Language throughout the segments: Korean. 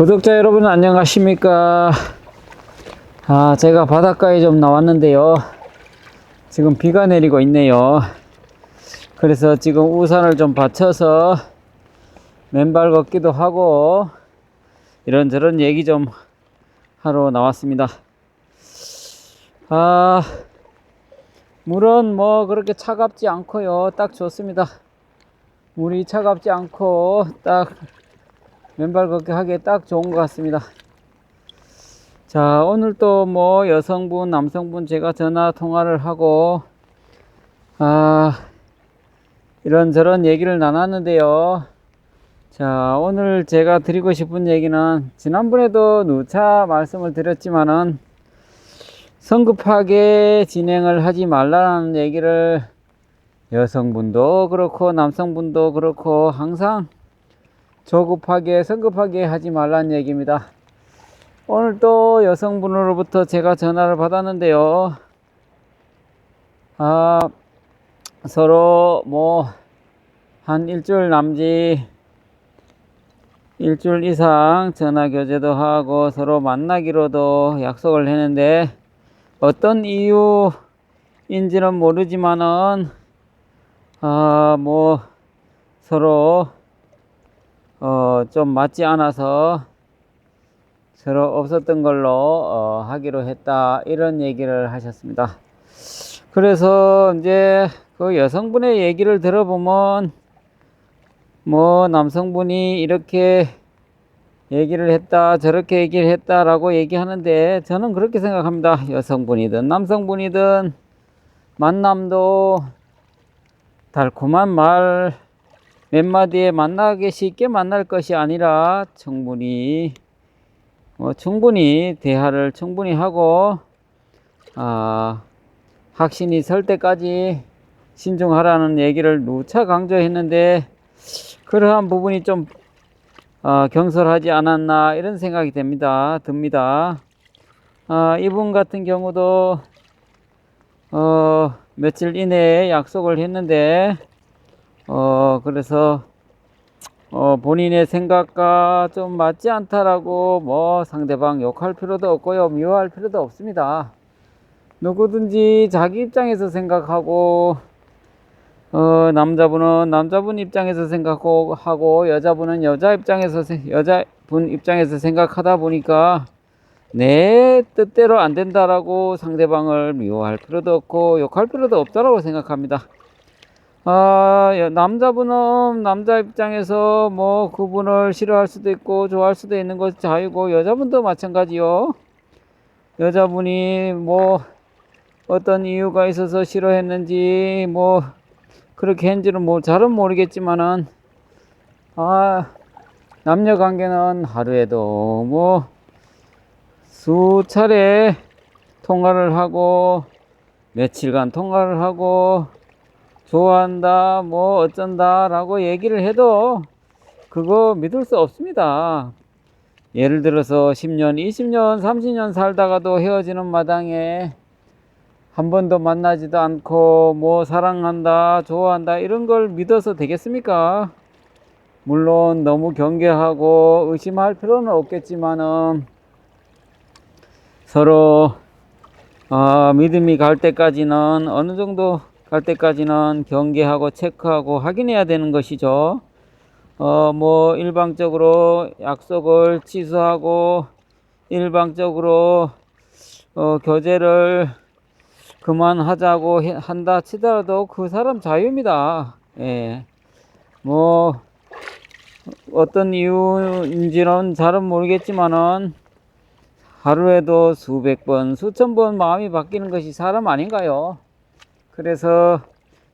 구독자 여러분 안녕하십니까? 아 제가 바닷가에 좀 나왔는데요. 지금 비가 내리고 있네요. 그래서 지금 우산을 좀 받쳐서 맨발 걷기도 하고 이런저런 얘기 좀 하러 나왔습니다. 아 물은 뭐 그렇게 차갑지 않고요. 딱 좋습니다. 물이 차갑지 않고 딱 맨발 걷기 하기에 딱 좋은 것 같습니다. 자, 오늘 또뭐 여성분, 남성분 제가 전화 통화를 하고, 아, 이런저런 얘기를 나눴는데요. 자, 오늘 제가 드리고 싶은 얘기는 지난번에도 누차 말씀을 드렸지만은 성급하게 진행을 하지 말라는 얘기를 여성분도 그렇고 남성분도 그렇고 항상 조급하게 성급하게 하지 말란 얘기입니다. 오늘 또 여성분으로부터 제가 전화를 받았는데요. 아, 서로 뭐 한 일주일 남짓 일주일 이상 전화 교제도 하고 서로 만나기로도 약속을 했는데 어떤 이유인지는 모르지만은 아, 뭐 서로 어, 좀 맞지 않아서 서로 없었던 걸로 어, 하기로 했다 이런 얘기를 하셨습니다. 그래서 이제 그 여성분의 얘기를 들어보면 뭐 남성분이 이렇게 얘기를 했다 저렇게 얘기를 했다라고 얘기하는데 저는 그렇게 생각합니다. 여성분이든 남성분이든 만남도 달콤한 말 몇 마디에 만나기 쉽게 만날 것이 아니라 충분히 뭐 충분히 대화를 충분히 하고 아 확신이 설 때까지 신중하라는 얘기를 누차 강조했는데 그러한 부분이 좀 어, 경솔하지 않았나 이런 생각이 됩니다 듭니다. 아, 이분 같은 경우도 어, 며칠 이내에 약속을 했는데 어, 그래서, 어, 본인의 생각과 좀 맞지 않다라고 뭐 상대방 욕할 필요도 없고요. 미워할 필요도 없습니다. 누구든지 자기 입장에서 생각하고, 어, 남자분은 남자분 입장에서 생각하고, 하고, 여자분은 여자 입장에서, 세- 여자분 입장에서 생각하다 보니까 내 뜻대로 안 된다라고 상대방을 미워할 필요도 없고, 욕할 필요도 없다라고 생각합니다. 아, 여- 남자분은 남자 입장에서 뭐 그분을 싫어할 수도 있고 좋아할 수도 있는 것이 자유고 여자분도 마찬가지요. 여자분이 뭐 어떤 이유가 있어서 싫어했는지 뭐 그렇게 했는지는 뭐 잘은 모르겠지만은 아, 남녀 관계는 하루에도 뭐 수차례 통화를 하고 며칠간 통화를 하고 좋아한다, 뭐 어쩐다 라고 얘기를 해도 그거 믿을 수 없습니다. 예를 들어서 10년, 20년, 30년 살다가도 헤어지는 마당에 한 번도 만나지도 않고 뭐 사랑한다, 좋아한다 이런 걸 믿어서 되겠습니까? 물론 너무 경계하고 의심할 필요는 없겠지만은 서로 어, 믿음이 갈 때까지는 어느 정도 갈 때까지는 경계하고 체크하고 확인해야 되는 것이죠. 어, 뭐, 일방적으로 약속을 취소하고, 일방적으로, 어, 교제를 그만하자고 해- 한다 치더라도 그 사람 자유입니다. 예. 뭐, 어떤 이유인지는 잘은 모르겠지만은, 하루에도 수백 번, 수천 번 마음이 바뀌는 것이 사람 아닌가요? 그래서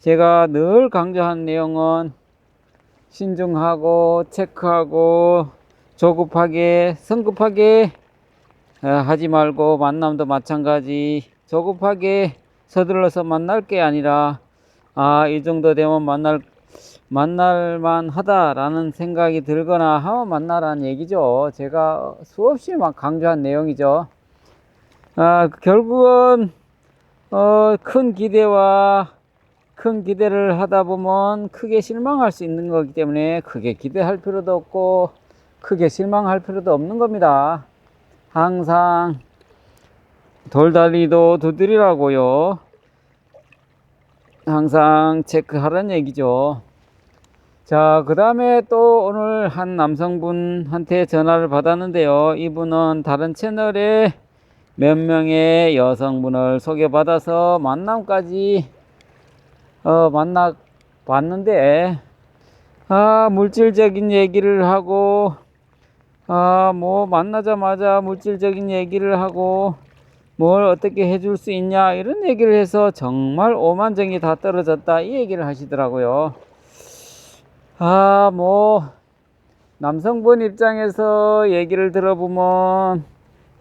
제가 늘 강조한 내용은 신중하고 체크하고 조급하게 성급하게 어, 하지 말고 만남도 마찬가지 조급하게 서둘러서 만날 게 아니라 아 이 정도 되면 만날 만날만 하다라는 생각이 들거나 하면 만나라는 얘기죠. 제가 수없이 막 강조한 내용이죠. 아 결국은 어, 큰 기대와 큰 기대를 하다 보면 크게 실망할 수 있는 거기 때문에 크게 기대할 필요도 없고 크게 실망할 필요도 없는 겁니다. 항상 돌다리도 두드리라고요. 항상 체크하라는 얘기죠. 자, 그 다음에 또 오늘 한 남성분한테 전화를 받았는데요. 이분은 다른 채널에 몇 명의 여성분을 소개받아서 만남까지 어, 만나 봤는데, 아, 물질적인 얘기를 하고, 아, 뭐, 만나자마자 물질적인 얘기를 하고, 뭘 어떻게 해줄 수 있냐, 이런 얘기를 해서 정말 오만정이 다 떨어졌다, 이 얘기를 하시더라고요. 아, 뭐, 남성분 입장에서 얘기를 들어보면,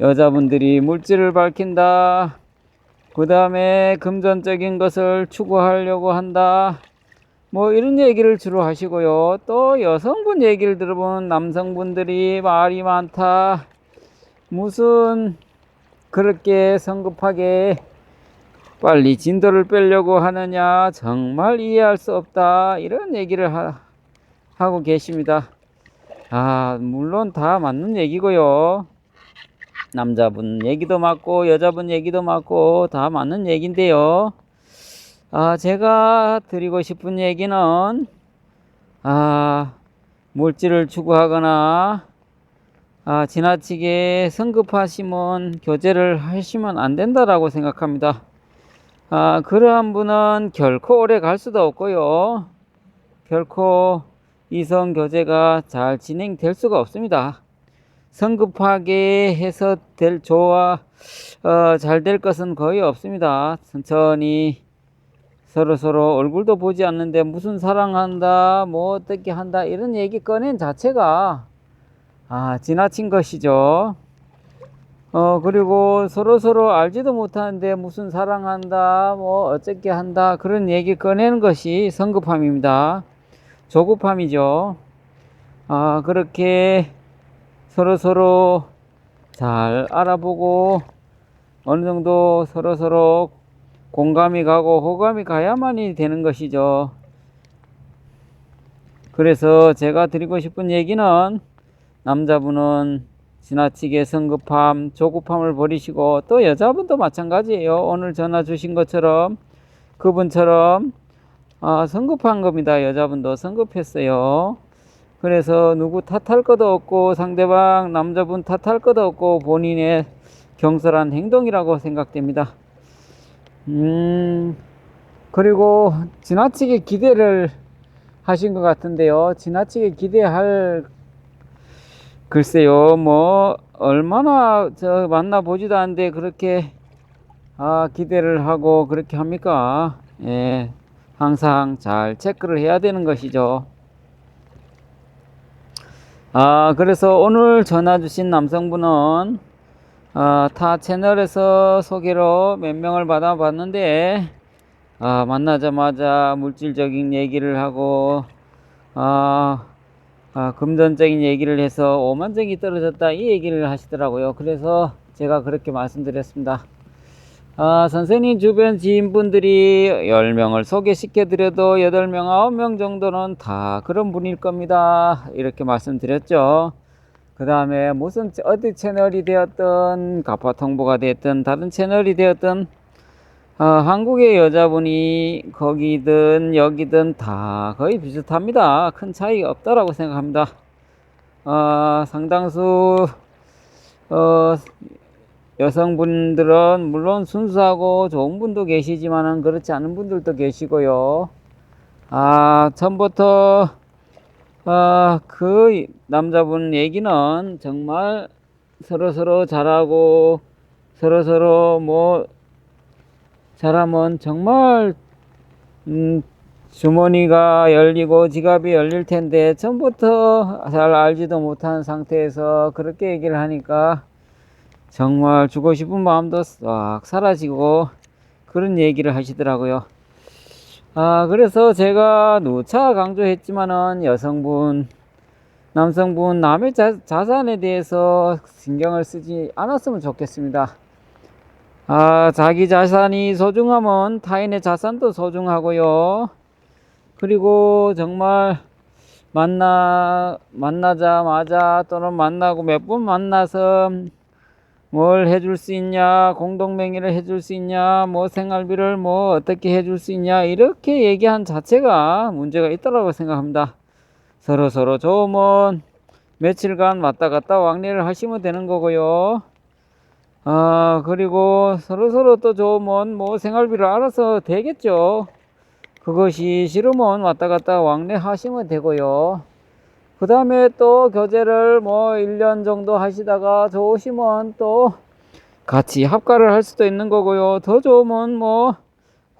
여자분들이 물질을 밝힌다, 그 다음에 금전적인 것을 추구하려고 한다. 뭐 이런 얘기를 주로 하시고요. 또 여성분 얘기를 들어보면 남성분들이 말이 많다. 무슨 그렇게 성급하게 빨리 진도를 빼려고 하느냐. 정말 이해할 수 없다. 이런 얘기를 하, 하고 계십니다. 아, 물론 다 맞는 얘기고요. 남자분 얘기도 맞고 여자분 얘기도 맞고 다 맞는 얘긴데요. 아, 제가 드리고 싶은 얘기는 아, 물질을 추구하거나 아, 지나치게 성급하시면 교제를 하시면 안 된다라고 생각합니다. 아, 그러한 분은 결코 오래 갈 수도 없고요. 결코 이성 교제가 잘 진행될 수가 없습니다. 성급하게 해서 될 좋아 어, 잘 될 것은 거의 없습니다. 천천히 서로 서로 얼굴도 보지 않는데 무슨 사랑한다 뭐 어떻게 한다 이런 얘기 꺼낸 자체가 아 지나친 것이죠. 어 그리고 서로 서로 알지도 못하는데 무슨 사랑한다 뭐 어떻게 한다 그런 얘기 꺼내는 것이 성급함입니다. 조급함이죠. 아 그렇게 서로 서로 잘 알아보고 어느 정도 서로 서로 공감이 가고 호감이 가야만이 되는 것이죠. 그래서 제가 드리고 싶은 얘기는 남자분은 지나치게 성급함, 조급함을 버리시고 또 여자분도 마찬가지예요. 오늘 전화 주신 것처럼 그분처럼 아, 성급한 겁니다. 여자분도 성급했어요. 그래서 누구 탓할 것도 없고 상대방 남자분 탓할 것도 없고 본인의 경솔한 행동이라고 생각됩니다. 음, 그리고 지나치게 기대를 하신 것 같은데요. 지나치게 기대할 글쎄요, 뭐 얼마나 저 만나 보지도 않는데 그렇게 아 기대를 하고 그렇게 합니까? 예, 항상 잘 체크를 해야 되는 것이죠. 아, 그래서 오늘 전화 주신 남성분은 아, 타 채널에서 소개로 몇 명을 받아봤는데 아, 만나자마자 물질적인 얘기를 하고 아, 아, 금전적인 얘기를 해서 오만정이 떨어졌다 이 얘기를 하시더라고요. 그래서 제가 그렇게 말씀드렸습니다. 아, 선생님 주변 지인분들이 10명을 소개시켜 드려도 8명, 9명 정도는 다 그런 분일 겁니다. 이렇게 말씀드렸죠. 그 다음에 무슨 어디 채널이 되었든 가파통보가 됐든 다른 채널이 되었든 어, 한국의 여자분이 거기든 여기든 다 거의 비슷합니다. 큰 차이 없다라고 생각합니다. 어, 상당수 어, 여성분들은 물론 순수하고 좋은 분도 계시지만은 그렇지 않은 분들도 계시고요. 아, 처음부터 아, 그 남자분 얘기는 정말 서로 서로 잘하고 서로 서로 뭐 잘하면 정말 음, 주머니가 열리고 지갑이 열릴 텐데 처음부터 잘 알지도 못한 상태에서 그렇게 얘기를 하니까 정말 주고 싶은 마음도 싹 사라지고 그런 얘기를 하시더라고요. 아, 그래서 제가 누차 강조했지만은 여성분, 남성분, 남의 자, 자산에 대해서 신경을 쓰지 않았으면 좋겠습니다. 아, 자기 자산이 소중하면 타인의 자산도 소중하고요. 그리고 정말 만나 만나자마자 또는 만나고 몇 번 만나서 뭘 해줄 수 있냐 공동명의를 해줄 수 있냐 뭐 생활비를 뭐 어떻게 해줄 수 있냐 이렇게 얘기한 자체가 문제가 있다고 생각합니다. 서로 서로 좋으면 며칠간 왔다 갔다 왕래를 하시면 되는 거고요. 아 그리고 서로 서로 또 좋으면 뭐 생활비를 알아서 되겠죠. 그것이 싫으면 왔다 갔다 왕래 하시면 되고요. 그 다음에 또 교제를 뭐 1년 정도 하시다가 좋으시면 또 같이 합가를 할 수도 있는 거고요. 더 좋으면 뭐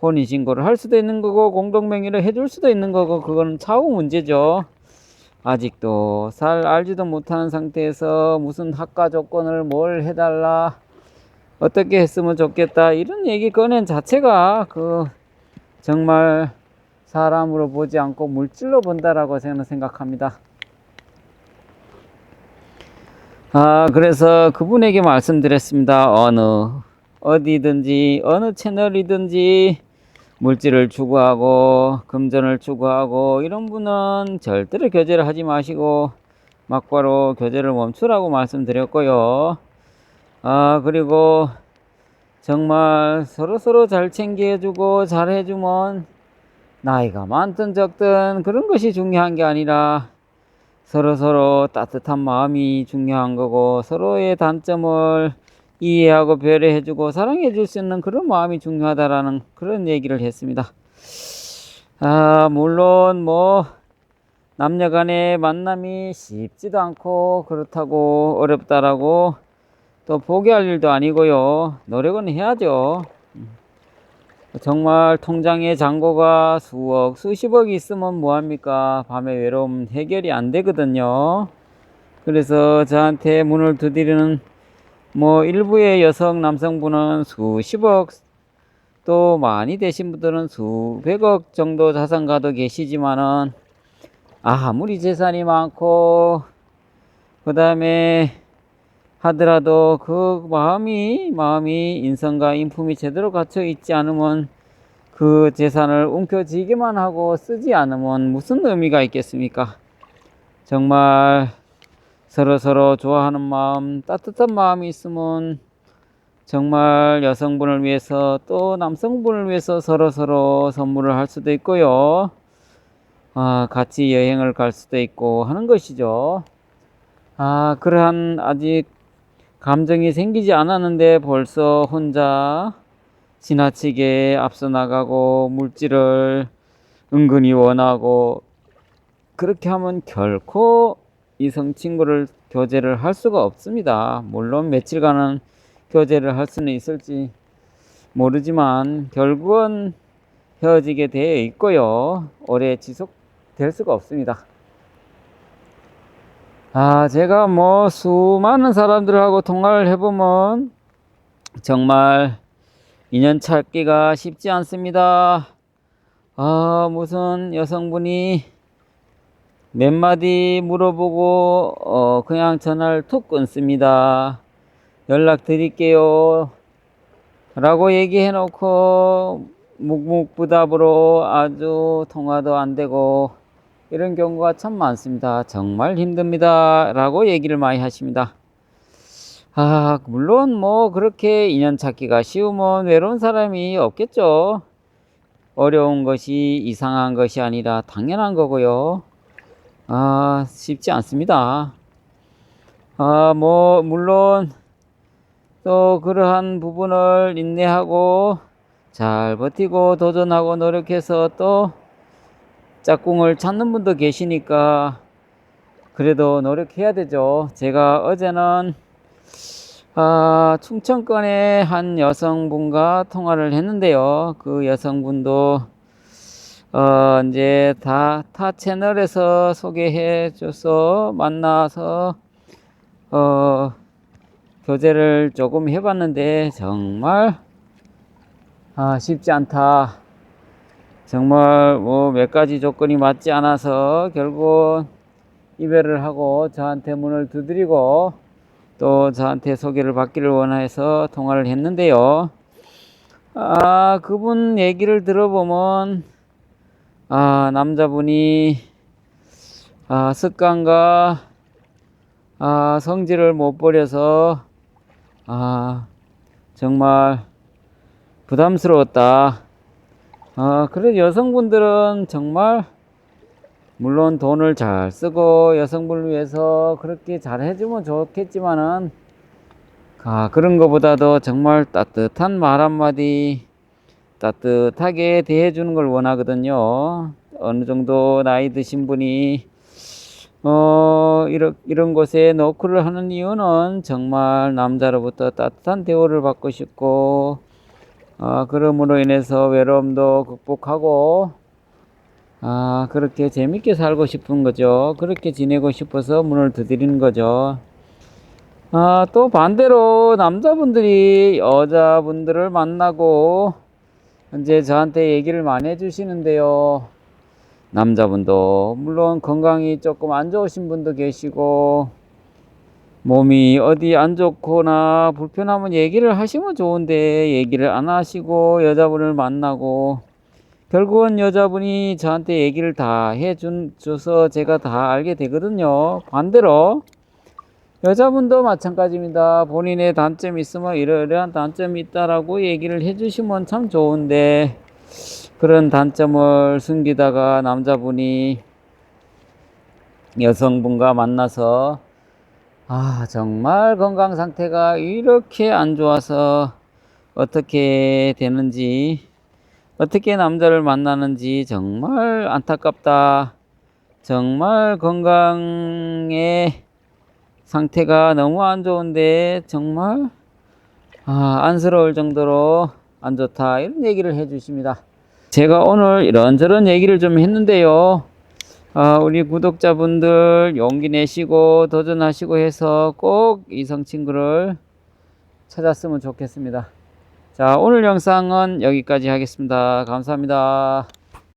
혼인신고를 할 수도 있는 거고 공동명의를 해줄 수도 있는 거고 그거는 차후 문제죠. 아직도 잘 알지도 못하는 상태에서 무슨 학과 조건을 뭘 해달라 어떻게 했으면 좋겠다 이런 얘기 꺼낸 자체가 그 정말 사람으로 보지 않고 물질로 본다라고 저는 생각합니다. 아, 그래서 그분에게 말씀드렸습니다. 어느, 어디든지, 어느 채널이든지 물질을 추구하고, 금전을 추구하고, 이런 분은 절대로 교제를 하지 마시고, 막바로 교제를 멈추라고 말씀드렸고요. 아, 그리고 정말 서로서로 잘 챙겨주고, 잘 해주면, 나이가 많든 적든 그런 것이 중요한 게 아니라, 서로 서로 따뜻한 마음이 중요한 거고 서로의 단점을 이해하고 배려해주고 사랑해줄 수 있는 그런 마음이 중요하다라는 그런 얘기를 했습니다. 아 물론 뭐 남녀 간의 만남이 쉽지도 않고 그렇다고 어렵다라고 또 포기할 일도 아니고요. 노력은 해야죠. 정말 통장에 잔고가 수억, 수십억이 있으면 뭐합니까? 밤의 외로움 해결이 안 되거든요. 그래서 저한테 문을 두드리는 뭐 일부의 여성, 남성분은 수십억, 또 많이 되신 분들은 수백억 정도 자산 가도 계시지만은 아무리 재산이 많고 그 다음에 하더라도 그 마음이 마음이 인성과 인품이 제대로 갖춰 있지 않으면 그 재산을 움켜쥐기만 하고 쓰지 않으면 무슨 의미가 있겠습니까? 정말 서로 서로 좋아하는 마음, 따뜻한 마음이 있으면 정말 여성분을 위해서 또 남성분을 위해서 서로 서로 선물을 할 수도 있고요. 아, 같이 여행을 갈 수도 있고 하는 것이죠. 아, 그러한 아직 감정이 생기지 않았는데 벌써 혼자 지나치게 앞서 나가고 물질을 은근히 원하고 그렇게 하면 결코 이성 친구를 교제를 할 수가 없습니다. 물론 며칠간은 교제를 할 수는 있을지 모르지만 결국은 헤어지게 되어 있고요. 오래 지속될 수가 없습니다. 아, 제가 뭐 수많은 사람들하고 통화를 해보면 정말 인연 찾기가 쉽지 않습니다. 아, 무슨 여성분이 몇 마디 물어보고 어, 그냥 전화를 툭 끊습니다. 연락 드릴게요. 라고 얘기해 놓고 묵묵부답으로 아주 통화도 안 되고 이런 경우가 참 많습니다. 정말 힘듭니다. 라고 얘기를 많이 하십니다. 아, 물론 뭐 그렇게 인연 찾기가 쉬우면 외로운 사람이 없겠죠. 어려운 것이 이상한 것이 아니라 당연한 거고요. 아, 쉽지 않습니다. 아, 뭐, 물론 또 그러한 부분을 인내하고 잘 버티고 도전하고 노력해서 또 짝꿍을 찾는 분도 계시니까 그래도 노력해야 되죠. 제가 어제는 아, 충청권의 한 여성분과 통화를 했는데요. 그 여성분도 어, 이제 다 타 채널에서 소개해 줘서 만나서 어, 교제를 조금 해봤는데 정말 아, 쉽지 않다. 정말 뭐 몇 가지 조건이 맞지 않아서 결국 이별을 하고 저한테 문을 두드리고 또 저한테 소개를 받기를 원해서 통화를 했는데요. 아, 그분 얘기를 들어보면 아, 남자분이 아, 습관과 아, 성질을 못 버려서 아, 정말 부담스러웠다. 아, 그래 여성분들은 정말 물론 돈을 잘 쓰고 여성분을 위해서 그렇게 잘 해주면 좋겠지만은 아, 그런 것보다도 정말 따뜻한 말 한마디 따뜻하게 대해주는 걸 원하거든요. 어느 정도 나이 드신 분이 어, 이런, 이런 곳에 노크를 하는 이유는 정말 남자로부터 따뜻한 대우를 받고 싶고, 아, 그럼으로 인해서 외로움도 극복하고, 아, 그렇게 재밌게 살고 싶은 거죠. 그렇게 지내고 싶어서 문을 두드리는 거죠. 아, 또 반대로 남자분들이 여자분들을 만나고, 이제 저한테 얘기를 많이 해주시는데요. 남자분도 물론 건강이 조금 안 좋으신 분도 계시고 몸이 어디 안 좋거나 불편하면 얘기를 하시면 좋은데 얘기를 안 하시고 여자분을 만나고 결국은 여자분이 저한테 얘기를 다 해준 줘서 제가 다 알게 되거든요. 반대로 여자분도 마찬가지입니다. 본인의 단점이 있으면 이러이러한 단점이 있다라고 얘기를 해주시면 참 좋은데 그런 단점을 숨기다가 남자분이 여성분과 만나서 아 정말 건강 상태가 이렇게 안 좋아서 어떻게 되는지 어떻게 남자를 만나는지 정말 안타깝다 정말 건강의 상태가 너무 안 좋은데 정말 아, 안쓰러울 정도로 안 좋다 이런 얘기를 해 주십니다. 제가 오늘 이런저런 얘기를 좀 했는데요. 아, 우리 구독자분들 용기 내시고 도전하시고 해서 꼭 이성 친구를 찾았으면 좋겠습니다. 자, 오늘 영상은 여기까지 하겠습니다. 감사합니다.